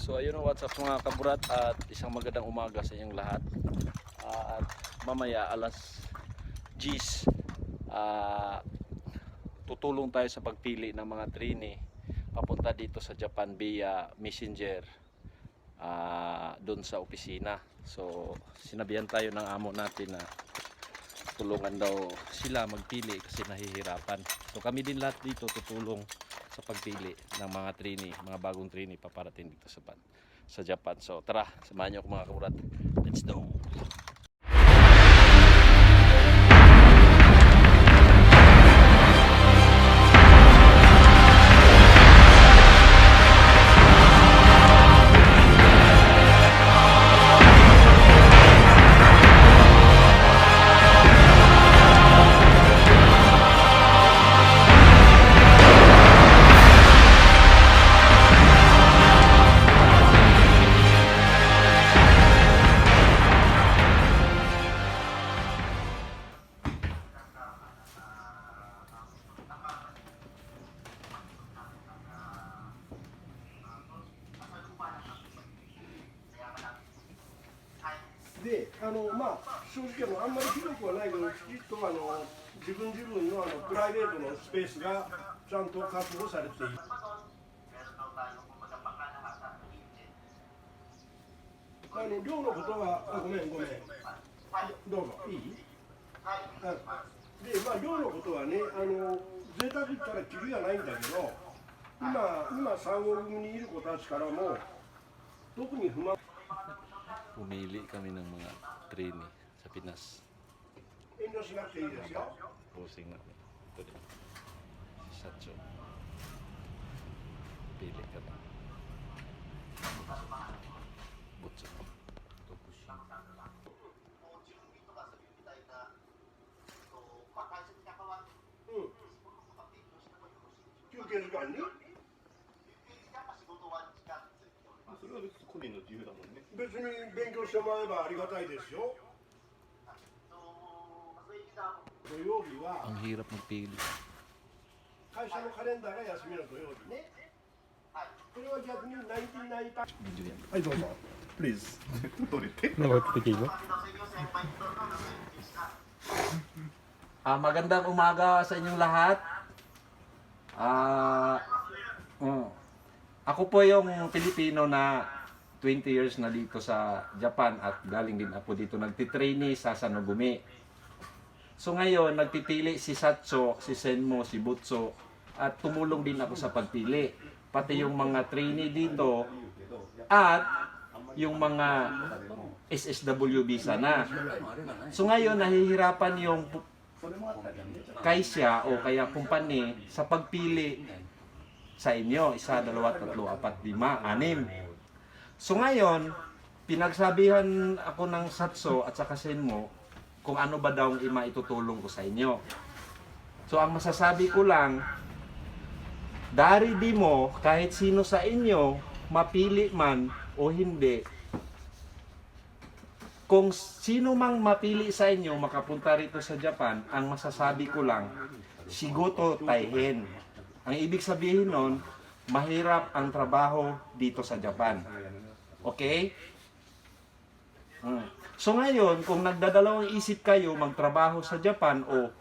So ayun ang what's up mga kaburat at isang magandang umaga sa inyong lahat. Ah, at mamaya alas 10 ah, tutulong tayo sa pagpili ng mga trainee papunta dito sa Japan via messenger ah, doon sa opisina. So sinabihan tayo ng amo natin na tulungan daw sila magpili kasi nahihirapan. So kami din lahat dito tutulong sa pagpili ng mga trainee, mga bagong trainee paparating dito sa sa Japan. So tara, samahan niyo ako mga kaburat. Let's go. で、あのまあ正直あのあんまり広くはないけど、きちっとあの自分自分のあのプライベートのスペースがちゃんと確保されている。あの寮のことはあごめんごめん。どうぞいい？はい。でまあ寮のことはねあの贅沢言ったらキリがないんだけど、今今産後組にいる子たちからも特に不満 Pumili kami ng mga trainee sa Pinas. 遠慮しなくていいですよ。 Posing namin. Ito din. Si Satcho. Pili kami. Butso. Tokushi. うん。休憩時間に それは別に個人の自由だもんね。別に勉強してもらえばありがたいですよ。土曜日は Ang hirap magpili. 会社のカレンダーが休みの土曜日ね。これは逆にナインティナインタ Video yan. はいどうぞ。Please。どれって？ Ah, magandang umaga sa inyong lahat. Ah, mm. ako po yung Pilipino na 20 years na dito sa Japan at galing din ako dito nagtitrainee sa Sanogumi. So ngayon, nagpipili si Satso, si Senmo, si Butso at tumulong din ako sa pagpili. Pati yung mga trainee dito at yung mga SSW visa na. So ngayon, nahihirapan yung kaisya o kaya kumpanya sa pagpili sa inyo. Isa, dalawa, tatlo, apat, lima, anim. So ngayon, pinagsabihan ako ng Satso at saka Senmo kung ano ba daw ang ima itutulong ko sa inyo. So ang masasabi ko lang, dari di mo kahit sino sa inyo mapili man o hindi, kung sino mang mapili sa inyo makapunta rito sa Japan, ang masasabi ko lang, Shigoto Taihen. Ang ibig sabihin nun, mahirap ang trabaho dito sa Japan. Okay? Hmm. So ngayon, kung nagdadalawang isip kayo magtrabaho sa Japan o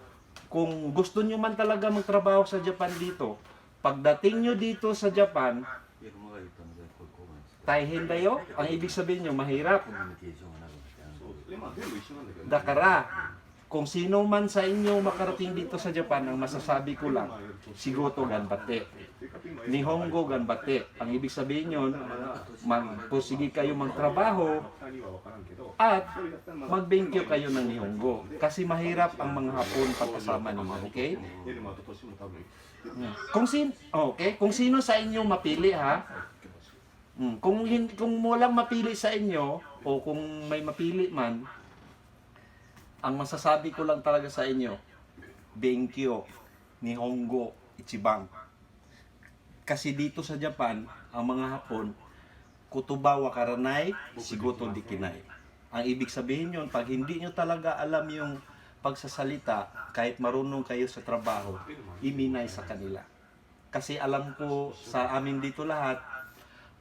kung gusto nyo man talaga magtrabaho sa Japan dito, pagdating nyo dito sa Japan, taihin dayo, ang ibig sabihin nyo, mahirap. Dakara, kung sino man sa inyo makarating dito sa Japan, ang masasabi ko lang, Sigoto Ganbate. Nihongo Ganbate. Ang ibig sabihin yun, magposige kayo magtrabaho at magbenkyo kayo ng Nihongo. Kasi mahirap ang mga Hapon pagkasama ninyo. Okay? Kung sino, okay? Kung sino sa inyo mapili ha, hmm, kung, kung walang mapili sa inyo, o kung may mapili man, ang masasabi ko lang talaga sa inyo, Benkyo, Nihongo, Ichiban. Kasi dito sa Japan, ang mga Hapon, Kutuba wa karanay, Shigoto dikinay. Ang ibig sabihin yun, pag hindi nyo talaga alam yung pagsasalita, kahit marunong kayo sa trabaho, iminay sa kanila. Kasi alam ko sa amin dito lahat,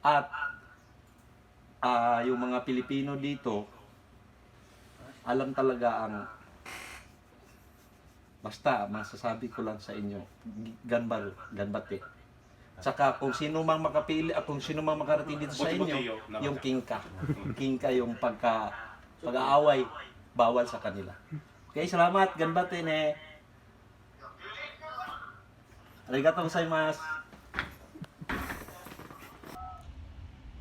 at ah, yung mga Pilipino dito, alam talaga ang basta masasabi ko lang sa inyo ganbal ganbate Tsaka kung sino mang makapili, ah, kung sino mang makarating dito sa inyo, yung kingka. Kingka yung pagka pag-aaway, bawal sa kanila. Okay, salamat. Ganbate ne. Arigatou gozaimasu.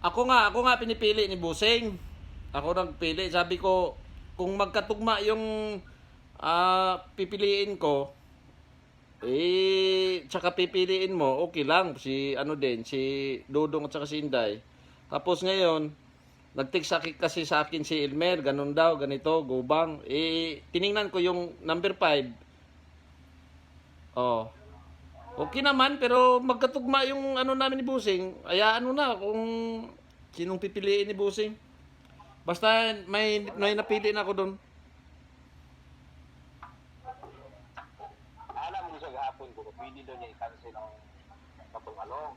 Ako nga, ako nga pinipili ni Busing. Ako nagpili. Sabi ko, kung magkatugma yung ah, pipiliin ko, eh, tsaka pipiliin mo, okay lang. Si, ano din, si Dudong at saka si Inday. Tapos ngayon, nag-text sa akin- kasi sa akin si Elmer, ganun daw, ganito, gubang. Eh, tiningnan ko yung number 5. Oh. Okay naman, pero magkatugma yung ano namin ni Busing. Ayaan mo na kung sinong pipiliin ni Busing. Basta may, may napili na ako doon. alam mo sa gahapon ko, pwede doon niya i-cancel ang kapungalong.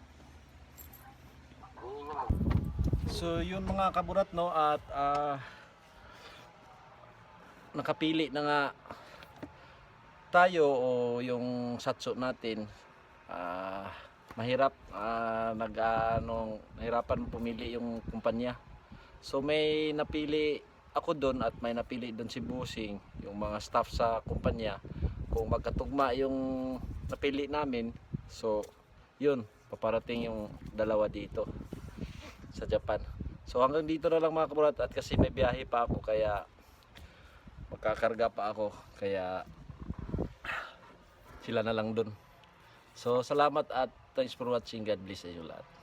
So yun mga kaburat no at ah, nakapili na nga tayo o yung satso natin ah, mahirap ah, nag anong nahirapan pumili yung kumpanya. So may napili ako doon at may napili doon si Busing, yung mga staff sa kumpanya. Kung magkatugma yung napili namin, so yun, paparating yung dalawa dito sa Japan. So hanggang dito na lang mga kaburat at kasi may biyahe pa ako kaya magkakarga pa ako kaya sila na lang dun. So salamat at thanks for watching. God bless sa inyo lahat.